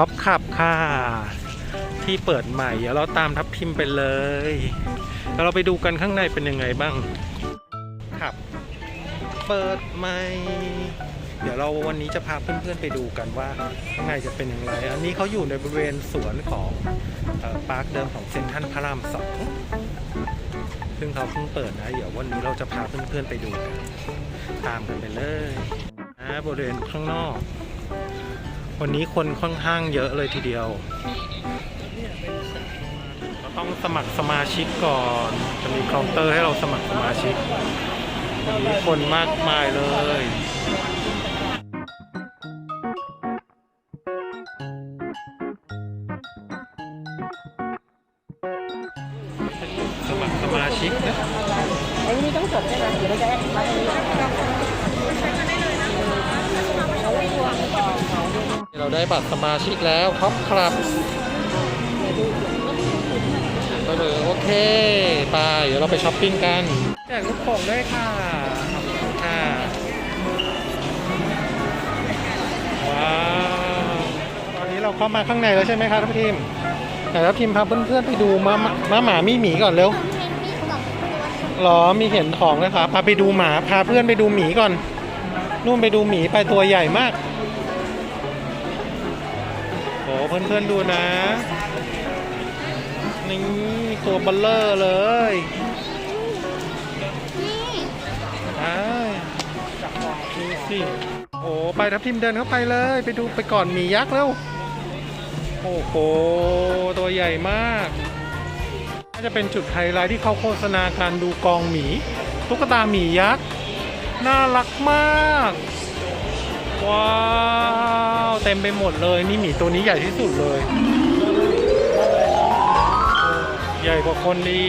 ช็อปขับค่ะ ที่เปิดใหม่ เดี๋ยวเราตามทับทิมไปเลย แล้วเราไปดูกันข้างในเป็นยังไงบ้างครับ เปิดใหม่เดี๋ยวเราวันนี้จะพาเพื่อนๆไปดูกันว่าข้างในจะเป็นอย่างไร อันนี้เขาอยู่ในบริเวณสวนของออปาร์คเดิมของเซนทรัลพระรามสองซึ่งเขาเพิ่งเปิดนะ เดี๋ยววันนี้เราจะพาเพื่อนๆไปดูกัน ตามกันไปเลยนะบริเวณข้างนอก วันนี้คนค่อนข้างเยอะเลยทีเดียว เราต้องสมัครสมาชิกก่อน จะมีเคาน์เตอร์ให้เราสมัครสมาชิก วันนี้คนมากมายเลยสมัครสมาชิกนะไอ้นี่ต้องจดใช่ไหมเดี๋ยวเราจะแอดมาตรงนี้เเราได้บัตรสมาชิกแล้วท็อปครับก็เลยโอเคไปเดี๋ยวเราไปช้อปปิ้งกันแจกลูกโป่งด้วยค่ะค่ะว้าวตอนนี้เราเข้ามาข้างในแล้วใช่ไหมคะทัพทีมแต่ทัพทีมพาเพื่อนๆไปดูม้ามาหมามีหมีก่อนเร็วหรอมีเห็นของเลยครับพาไปดูหมาพาเพื่อนไปดูหมีก่อนนู่นไปดูหมีไปตัวใหญ่มาก เพื่อนๆดูนะ นี่ตัวเบลเลอร์เลยดูสิโอ้ไปทับทิมเดินเข้าไปเลย ไปดูไปก่อนหมียักษ์แล้ว โอ้โห ตัวใหญ่มากน่าจะเป็นจุดไฮไลท์ที่เขาโฆษณาการดูกองหมี ตุ๊กตาหมียักษ์ น่ารักมาก ว้าว เต็มไปหมดเลยนี่หมีตัวนี้ใหญ่ที่สุดเลย ใหญ่กว่าคนอี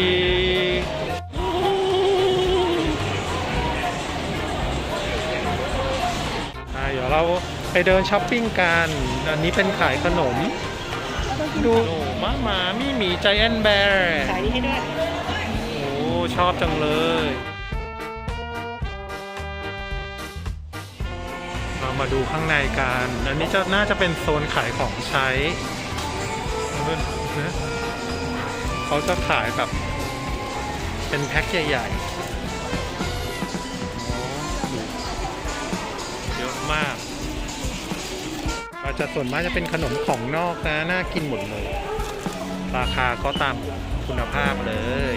กอะเดี๋ยวเราไปเดินช้อปปิ้งกัน อันนี้เป็นขายขนม ดูหมาหมามีหมีใจแอนแบร์ขายนี่ให้ด้วย โอ้ ชอบจังเลย มาดูข้างในกัน อันนี้จะน่าจะเป็นโซนขายของใช้เขาจะขายแบบ เป็นแพ็คใหญ่ๆเยอะมากอาจจะส่วนมากจะเป็นขนมของนอกนะ น่ากินหมดเลย ราคาก็ตามคุณภาพเลย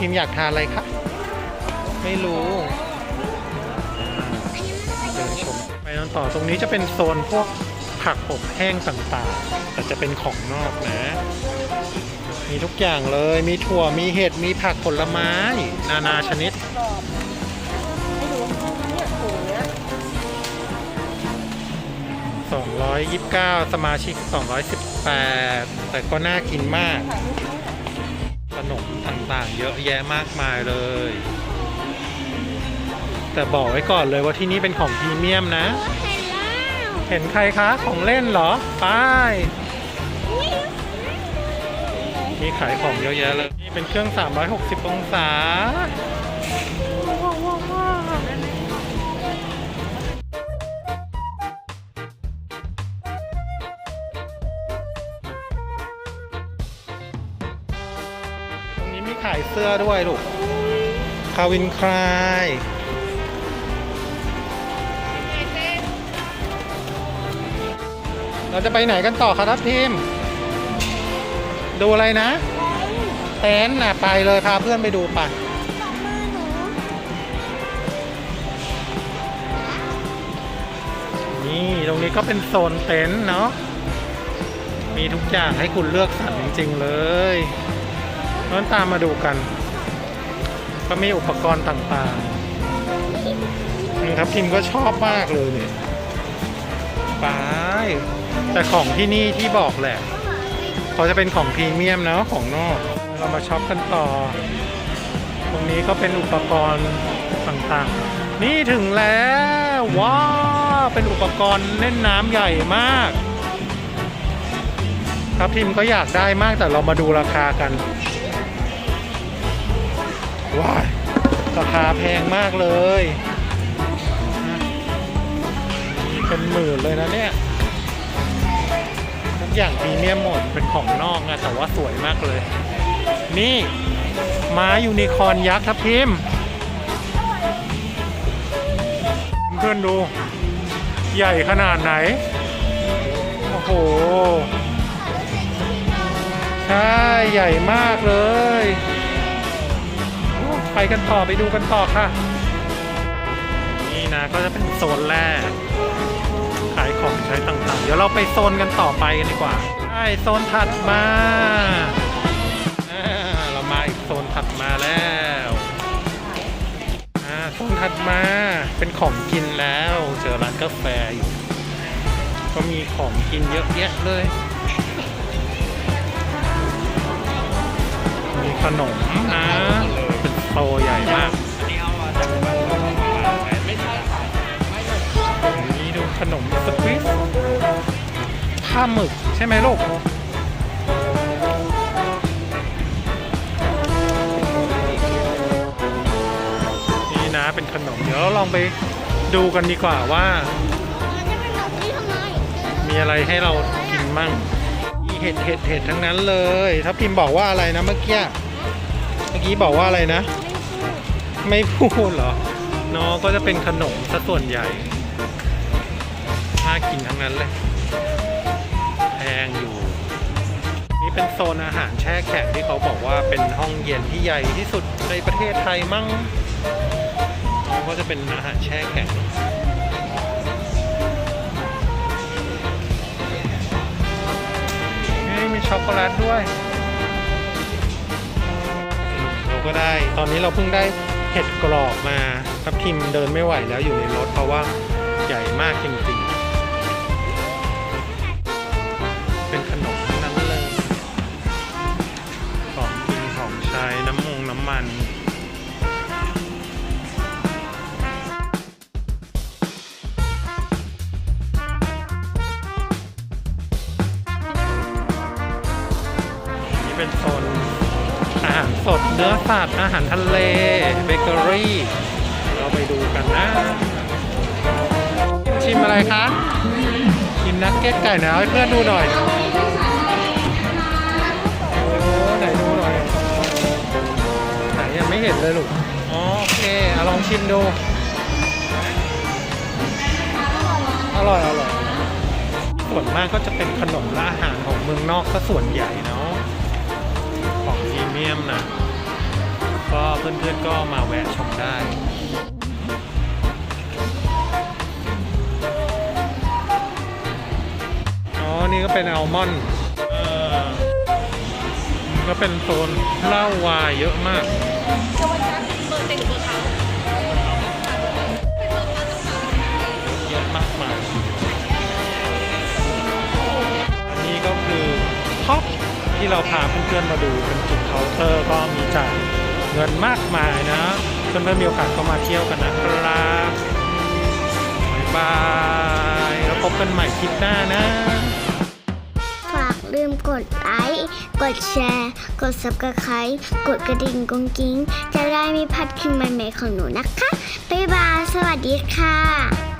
พิมพ์อยากทานอะไรครับไม่รู้ ชม ไปนอนต่อตรงนี้จะเป็นโซนพวกผักอบแห้งต่างๆ แต่จะเป็นของนอกนะ มีทุกอย่างเลย มีถั่ว มีเห็ด มีผักผลไม้ นานาชนิดให้ดูเนี่ยโอ้โหเนี่ย229 สมาชิก 218 แต่ก็น่ากินมาก ขนมต่างๆ เยอะแยะมากมายเลย แต่บอกไว้ก่อนเลยว่าที่นี่เป็นของพรีเมียมนะ เห็นใครคะของเล่นเหรอไปมีขายของเยอะแยะเลย นี่เป็นเครื่อง 360 องศา ตรงนี้มีขายเสื้อด้วยลูกคาวินคลาย เราจะไปไหนกันต่อครับทีม ดูอะไรนะ เต็นท์น่ะไปเลยพาเพื่อนไปดูไปนี่ตรงนี้ก็เป็นโซนเต็นท์เนาะ มีทุกอย่างให้คุณเลือกสรรจริง ๆ เลยน้นตามมาดูกัน ก็มีอุปกรณ์ต่างๆนี่ครับทีมก็ชอบมากเลยเนี่ยไป แต่ของที่นี่ที่บอกแหละ เขาจะเป็นของพรีเมียมนะของนอก เรามาช็อปกันต่อ ตรงนี้ก็เป็นอุปกรณ์ต่างๆ นี่ถึงแล้วว้าเป็นอุปกรณ์เล่นน้ำใหญ่มาก ครับทีมก็อยากได้มากแต่เรามาดูราคากันว้ายราคาแพงมากเลยมีเป็นหมื่นเลยนะเนี่ย อย่างพรีเมียมหมดเป็นของนอกนะแต่ว่าสวยมากเลย นี่ม้ายูนิคอนยักษ์ทับทิมเพื่อนดู ใหญ่ขนาดไหน โอ้โห ใช่ใหญ่มากเลย ไปกันต่อไปดูกันต่อค่ะ นี่นะก็จะเป็นโซนแรก ช้ต่างๆ เดี๋ยวเราไปโซนกันต่อไปกันดีกว่าใช่โซนถัดมาเรามาอีกโซนถัดมาแล้วโซนถัดมาเป็นของกินแล้วเจอร้านกาแฟอยู่ก็มีของกินเยอะแยะเลย มีขนมนะเป็นโตใหญ่มาก ผ้าหมึกใช่ไหมลูกนี่นะเป็นขนมเดี๋ยวเราลองไปดูกันดีกว่าว่า มีอะไรให้เรากินมั่งมีเห็ดเห็ดเห็ดทั้งนั้นเลยถ้าพิมพ์บอกว่าอะไรนะเมื่อกี้เมื่อกี้บอกว่าอะไรนะ ไม่พูดเหรอเนาะก็จะเป็นขนมซะส่วนใหญ่น่ากินทั้งนั้นเลย งอยู่ นี่เป็นโซนอาหารแช่แข็งที่เขาบอกว่าเป็นห้องเย็นที่ใหญ่ที่สุดในประเทศไทยมั้งก็จะเป็นอาหารแช่แข็งนี่มีช็อกโกแลตด้วยเราก็ได้ ตอนนี้เราเพิ่งได้เห็ดกรอบมาทับทิมเดินไม่ไหวแล้วอยู่ในรถเพราะว่าใหญ่มากจริงๆ นี่เป็นโซนอาหารสดเนื้อสัตว์อาหารทะเลเบเกอรี่เราไปดูกันนะ ชิมอะไรคะชิมนักเก็ตไก่หนะให้เพื่อนดูหน่อย ไม่เห็นเลยลูกอ๋อโอเคเอาลองชิมดู อร่อยอร่อยส่วนมากก็จะเป็นขนมและอาหารของเมืองนอกก็ส่วนใหญ่เนาะของพรีเมียมนะก็เพื่อนๆก็มาแวะชมได้อ๋อนี่ก็เป็นอัลมอนด์ก็เป็นโซนเหล้าวายเยอะมาก เยอะมากมายอันนี้ก็คือท็อปที่เราพาเพื่อนๆมาดูเป็นจุดเคาน์เตอร์ก็มีจ่ายเงินมากมายนะเพื่อนๆมีโอกาสก็มาเที่ยวกันนะครับบายบายแล้วพบกันใหม่คลิปหน้านะ ลืมกดไลค์กดแชร์ กด subscribe กดกระดิ่งกุ้งกิ้ง จะได้ไม่พลาดคลิปใหม่ๆของหนูนะคะ บ๊ายบาย สวัสดีค่ะ